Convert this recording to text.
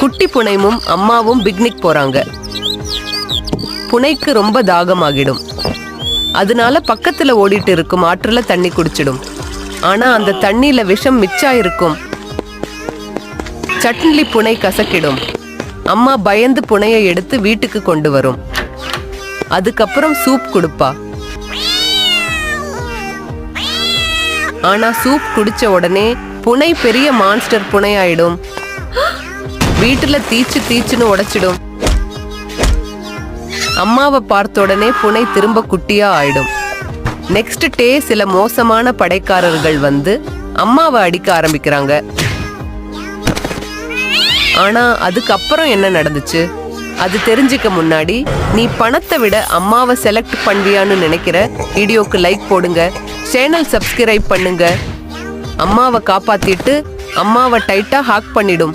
குட்டி புனைமும் அம்மாவும் பிக்னிக் போறாங்க. புனைக்கு ரொம்ப தாகமாகிடும். அதனால பக்கத்துல ஓடிட்டு இருக்கும் ஆற்றுல தண்ணி குடிச்சிடும். ஆனா அந்த தண்ணியில விஷம் மிச்சா இருக்கும் சட்னி புனை கசக்கிடும். அம்மா பயந்து புனையை எடுத்து வீட்டுக்கு கொண்டு வரும். அதுக்கப்புறம் சூப் கொடுப்பா. ஆனா சூப் குடிச்ச உடனே புனை பெரிய மான்ஸ்டர் புனை ஆயிடும் வீட்டுல தீச்சு தீச்சுன்னு உடைச்சிடும். அம்மாவை பார்த்த உடனே புனை திரும்ப குட்டியா ஆயிடும். நெக்ஸ்ட் டே சில மோசமான படைக்காரர்கள் வந்து அம்மாவை அடிக்க ஆரம்பிக்கிறாங்க. ஆனா அதுக்கப்புறம் என்ன நடந்துச்சு? அது தெரிஞ்சுக்க முன்னாடி நீ பணத்தை விட அம்மாவை செலக்ட் பண்ணுவியான்னு நினைக்கிற வீடியோக்கு லைக் போடுங்க சேனல் சப்ஸ்கிரைப் பண்ணுங்க. அம்மாவை காப்பாத்திட்டு அம்மாவை டைட்டா ஹாக் பண்ணிடும்.